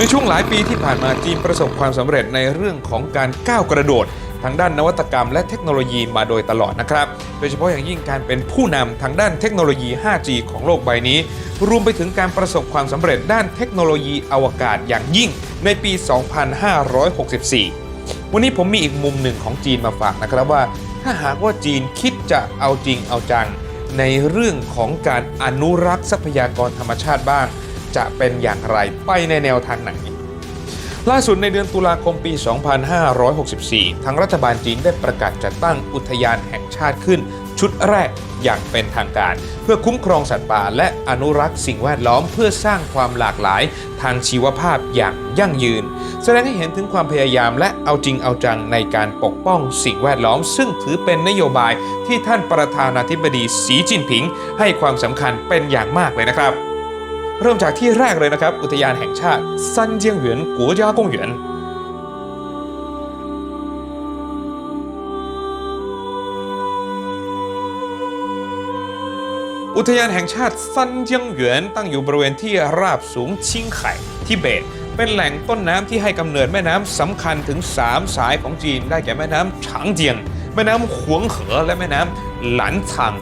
ในช่วงหลายปีที่ผ่านมาจีนประสบความสำเร็จในเรื่องของการก้าวกระโดด ทางด้านนวัตกรรมและเทคโนโลยีมาโดยตลอดนะครับ โดยเฉพาะอย่างยิ่งการเป็นผู้นำทางด้านเทคโนโลยี 5G ของโลกใบนี้ รวมไปถึงการประสบความสำเร็จด้านเทคโนโลยีอวกาศอย่างยิ่งในปี 2564 วันนี้ผมมีอีกมุมหนึ่งของจีนมาฝากนะครับว่า ถ้าหากว่าจีนคิดจะเอาจริงเอาจัง ในเรื่องของการอนุรักษ์ทรัพยากรธรรมชาติบ้าง จะเป็นอย่างไรไปในแนวทางไหน ล่าสุดในเดือนตุลาคมปี 2564 ทางรัฐบาลจีนได้ประกาศจัดตั้งอุทยานแห่งชาติขึ้น ชุดแรกอย่างเป็นทางการ เพื่อคุ้มครองสัตว์ป่าและอนุรักษ์สิ่งแวดล้อมเพื่อสร้างความหลากหลายทางชีวภาพอย่างยั่งยืน แสดงให้เห็นถึงความพยายามและเอาจริงเอาจังในการปกป้องสิ่งแวดล้อม ซึ่งถือเป็นนโยบายที่ท่านประธานาธิบดีสีจิ้นผิง ให้ความสำคัญเป็นอย่างมากเลยนะครับ เริ่มจากที่แรกเลยนะครับ อุทยานแห่งชาติซันเจียงเหวียนกัวจ้ากงเหวียนอุทยานแห่งชาติซันเจียงเหวียนตั้งอยู่บริเวณที่ราบสูงชิงไข่ทิเบต เป็นแหล่งต้นน้ำที่ให้กำเนิดแม่น้ำสำคัญถึง 3 สายของจีนได้แก่แม่น้ำฉางเจียง แม่น้ำหวงเหอและแม่น้ำหลันชัง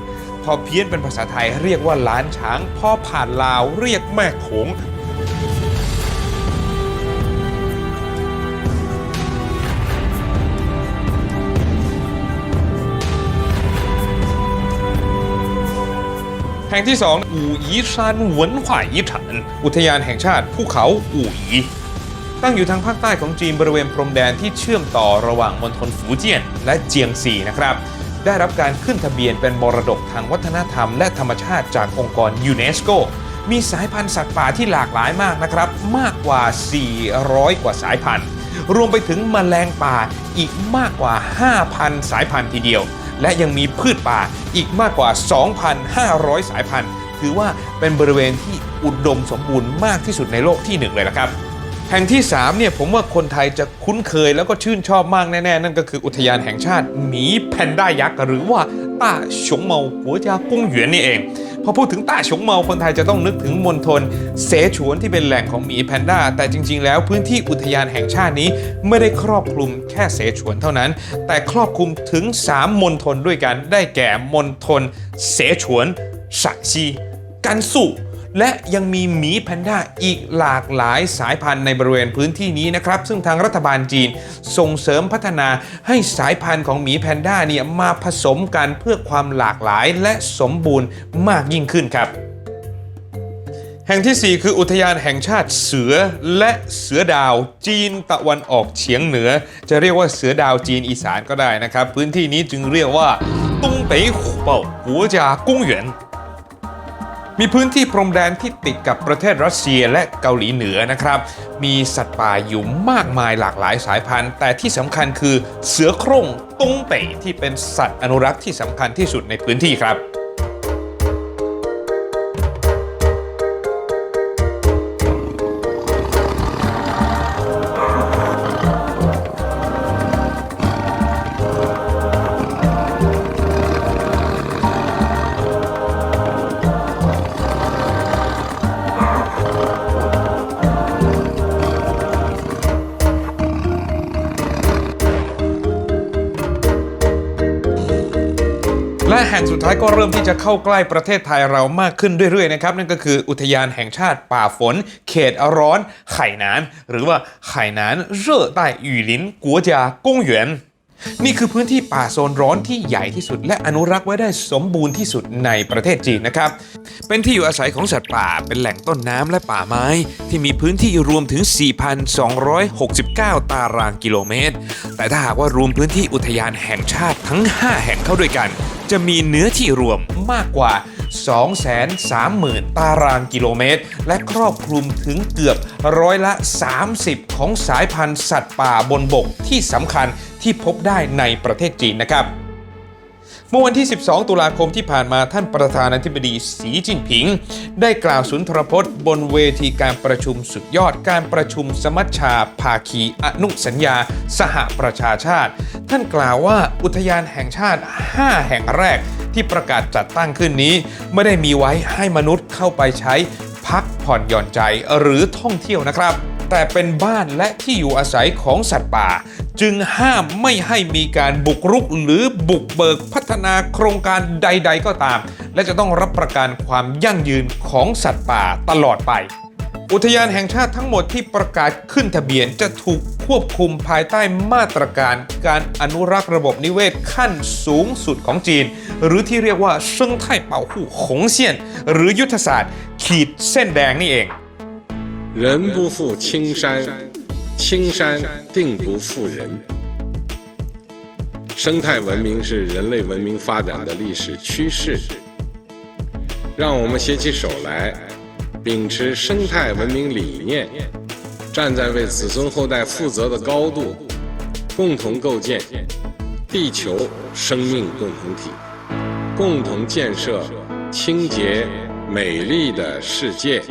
พอเพี้ยนเป็นภาษาไทยเรียกว่าล้านช้าง พอผ่านลาวเรียกแม่โขงแห่งที่ 2 อู่อีซานหวนหวายอีถัน อุทยานแห่งชาติภูเขาอู่อีตั้งอยู่ทางภาคใต้ของจีนบริเวณพรมแดนที่เชื่อมต่อระหว่างมณฑลฝูเจี้ยนและเจียงซีนะครับ ได้รับการขึ้นทะเบียนเป็นมรดกทางวัฒนธรรมและธรรมชาติจากองค์กรยูเนสโกมีสายพันธุ์สัตว์ป่าที่หลากหลายมากนะครับ มากกว่า 400 กว่าสายพันธุ์ รวมไปถึงแมลงป่าอีกมากกว่า 5,000 สายพันธุ์ทีเดียว และยังมีพืชป่าอีกมากกว่า 2,500 สายพันธุ์ ถือว่าเป็นบริเวณที่อุดมสมบูรณ์มากที่สุดในโลกที่หนึ่งเลยละครับ แห่งที่3เนี่ยผมว่าคนไทยจะคุ้นเคยแล้วก็ชื่นชอบมากแน่ ๆ นั่นก็คืออุทยานแห่งชาติหมีแพนด้ายักษ์หรือว่าต้าฉงเมาหัวจากุ้งหยวนนี่เอง พอพูดถึงต้าฉงเมาคนไทยจะต้องนึกถึงมณฑลเสฉวนที่เป็นแหล่งของหมีแพนด้า แต่จริง ๆ แล้วพื้นที่อุทยานแห่งชาตินี้ไม่ได้ครอบคลุมแค่เสฉวนเท่านั้น แต่ครอบคลุมถึง 3มณฑลด้วยกันได้แก่มณฑลเสฉวนสะซีกันสู่ และยังมีหมีแพนด้าอีกหลากหลายสายพันธุ์ในบริเวณพื้นที่นี้นะครับ ซึ่งทางรัฐบาลจีนส่งเสริมพัฒนาให้สายพันธุ์ของหมีแพนด้าเนี่ยมาผสมกันเพื่อความหลากหลายและสมบูรณ์มากยิ่งขึ้นครับแห่งทีสี่4 คืออุทยานแห่งชาติเสือและเสือดาวจีนตะวันออกเฉียงเหนือ จะเรียกว่าเสือดาวจีนอีสานก็ได้นะครับ พื้นที่นี้จึงเรียกว่า ตุงเป๋ยหูเป่าหัวจากงเหวียน มีพื้นที่พรมแดนที่ติดกับประเทศรัสเซียและเกาหลีเหนือนะครับ มีสัตว์ป่าอยู่มากมายหลากหลายสายพันธุ์ แต่ที่สำคัญคือเสือโคร่งตุ้งเป่ที่เป็นสัตว์อนุรักษ์ที่สำคัญที่สุดในพื้นที่ครับ ห่งสุดท้ายก็เริ่มที่จะเข้าใกล้ประเทศไทยเรามากขึ้นเรื่อยๆนะครับ นั่นก็คืออุทยานแห่งชาติป่าฝน เขตร้อนไข่นาน หรือว่าไข่นานเร่อใต้หยู่ลินกัวจากงเหวียน นี่คือพื้นที่ป่าโซนร้อนที่ใหญ่ที่สุด และอนุรักษ์ไว้ได้สมบูรณ์ที่สุดในประเทศจีนนะครับ เป็นที่อยู่อาศัยของสัตว์ป่า เป็นแหล่งต้นน้ำและป่าไม้ ที่มีพื้นที่รวมถึง 4,269 ตารางกิโลเมตร แต่ถ้าหากว่ารวมพื้นที่อุทยานแห่งชาติทั้ง 5 แห่งเข้าด้วยกัน จะมีเนื้อที่รวมมากกว่า 230,000 ตารางกิโลเมตร และครอบคลุมถึงเกือบร้อยละ 30 ของสายพันธุ์สัตว์ป่าบนบกที่สำคัญ ที่พบได้ในประเทศจีนนะครับ เมื่อวันที่ 12 ตุลาคมที่ผ่านมาท่านประธานาธิบดีสีจิ้นผิง ได้กล่าวสุนทรพจน์ บนเวทีการประชุมสุดยอดการประชุมสมัชชา ภาคีอนุสัญญา สหประชาชาติ ท่านกล่าวว่าอุทยานแห่งชาติ 5 แห่งแรกที่ประกาศจัดตั้งขึ้นนี้ ไม่ได้มีไว้ให้มนุษย์เข้าไปใช้พักผ่อนหย่อนใจหรือท่องเที่ยวนะครับ แต่เป็นบ้านและที่อยู่อาศัยของสัตว์ป่า จึงห้ามไม่ให้มีการบุกรุกหรือบุกเบิกพัฒนาโครงการใด ๆ ก็ตาม และจะต้องรับประกันความยั่งยืนของสัตว์ป่าตลอดไป อุทยานแห่งชาติทั้งหมดที่ประกาศขึ้นทะเบียนจะถูกควบคุมภายใต้มาตรการการอนุรักษ์ระบบนิเวศขั้นสูงสุดของจีน หรือที่เรียกว่าเซิงไท่เป่าหู่หงเซียน หรือยุทธศาสตร์ ขีดเส้นแดงนี่เอง 人不负青山， 青山定不负人。生态文明是人类文明发展的历史趋势，让我们携起手来，秉持生态文明理念，站在为子孙后代负责的高度，共同构建地球生命共同体，共同建设清洁美丽的世界。